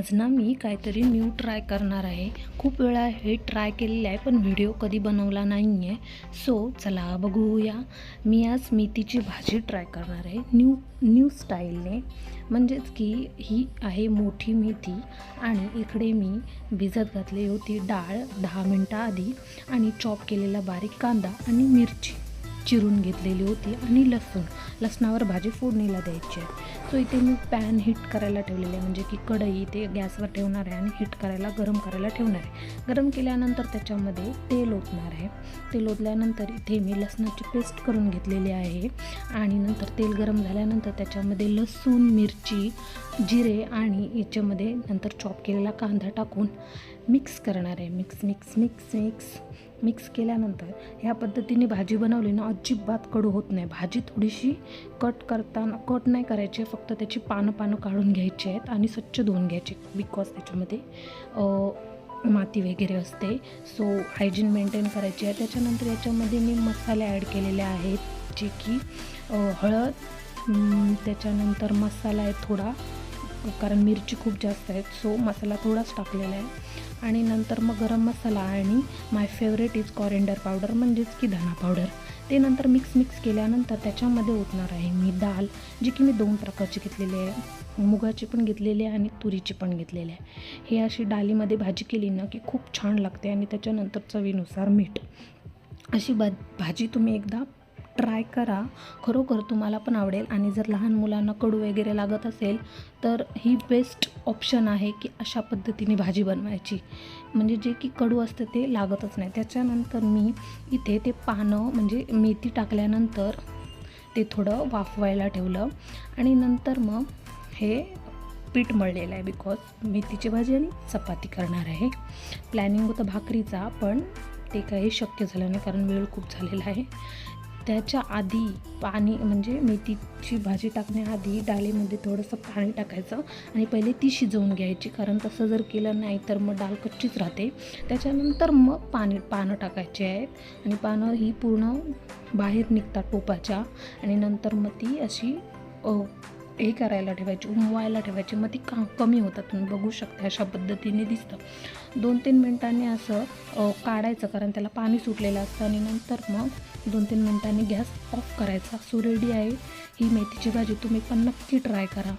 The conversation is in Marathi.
आज ना मी काहीतरी न्यू ट्राय करणार आहे. खूप वेळा हे ट्राय केलेलं आहे पण व्हिडिओ कधी बनवला नाही आहे सो चला बघूया. मी आज मेथीची भाजी ट्राय करणार आहे न्यू न्यू स्टाईलने म्हणजेच की ही आहे मोठी मेथी आणि इकडे मी भिजत घातली होती डाळ दहा मिनटं आधी आणि चॉप केलेला बारीक कांदा आणि मिरची. चिरून घेतलेली होती आणि लसूण लसणावर भाजी फोडणीला द्यायची. आहे सो इथे मी पॅन हीट करायला ठेवलेले आहे. म्हणजे की कढई ते गॅसवर ठेवणार आहे आणि हीट करायला गरम करायला ठेवणार आहे. गरम केल्यानंतर त्याच्यामध्ये तेल ओतणार आहे. तेल ओतल्यानंतर इथे मी लसणाची पेस्ट करून घेतलेली आहे. आणि नंतर तेल गरम झाल्यानंतर त्याच्यामध्ये लसूण मिरची जिरे आणि याच्यामध्ये नंतर चॉप केलेला कांदा टाकून मिक्स करणार आहे. Mix mix mix mix mix केल्यानंतर ह्या पद्धतीने भाजी बनवली ना अजिबात कडू होत नाही. भाजी थोडीशी कट करताना कट नाही करायची आहे, फक्त त्याची पानं पानं काढून घ्यायची आहेत आणि स्वच्छ धुवून घ्यायची. बिकॉज त्याच्यामध्ये माती वगैरे असते. सो हायजीन मेंटेन करायची आहे. त्याच्यानंतर याच्यामध्ये मी मसाले ॲड केलेले आहेत. जे की हळद त्याच्यानंतर मसाला आहे थोडा. कारण मिरची खूप जास्त आहेत. सो मसाला थोडाच टाकलेला आहे. आणि नंतर मग गरम मसाला आणि my favourite is coriander powder म्हणजेच की धना पावडर ते नंतर मिक्स मिक्स केल्यानंतर त्याच्यामध्ये ओतणार आहे मी दाल जी की मी दोन प्रकारची घेतलेली आहे. मुगाची पण घेतलेली आहे आणि तुरीची पण घेतलेली आहे. हे अशी डालीमध्ये भाजी केली ना की खूप छान लागते आणि त्याच्यानंतर चवीनुसार मीठ. अशी भा भाजी तुम्ही एकदा ट्राय करा. खरोखर तुम्हाला पण आवडेल आणि जर लहान मुलांना कडू वगैरे लागत असेल तर ही बेस्ट ऑप्शन आहे की अशा पद्धतीने भाजी बनवायची. म्हणजे जे की कडू असतं ते लागतच नाही. त्याच्यानंतर मी इथे ते पानं म्हणजे मेथी टाकल्यानंतर ते थोडं वाफवायला ठेवलं. आणि नंतर मग हे पीठ मळलेलं आहे बिकॉज मेथीची भाजी आणि चपाती करणार आहे. प्लॅनिंग होतं भाकरीचा पण ते काही शक्य झालं नाही कारण वेळ खूप झालेला आहे. त्याच्या आधी पाणी म्हणजे मेथीची भाजी टाकण्याआधी डाळीमध्ये थोडंसं पाणी टाकायचं आणि पहिले ती शिजवून घ्यायची. कारण तसं जर केलं नाही तर मग डाळ कच्चीच राहते. त्याच्यानंतर मग पाणी पानं टाकायची आहेत. आणि पानं ही पूर्ण बाहेर निघतात टोपाच्या. आणि नंतर मग ती अशी हे करायला ठेवायची उमवायला ठेवायची. मग ती का कमी होतात तुम्ही बघू शकता अशा पद्धतीने दिसतं. दोन तीन मिनटांनी असं काढायचं कारण त्याला पाणी सुटलेलं असतं आणि नंतर मग दोन तीन मिनटांनी गॅस ऑफ करायचा. सो रेडी आहे ही मेथीची भाजी तुम्ही पण नक्की ट्राय करा.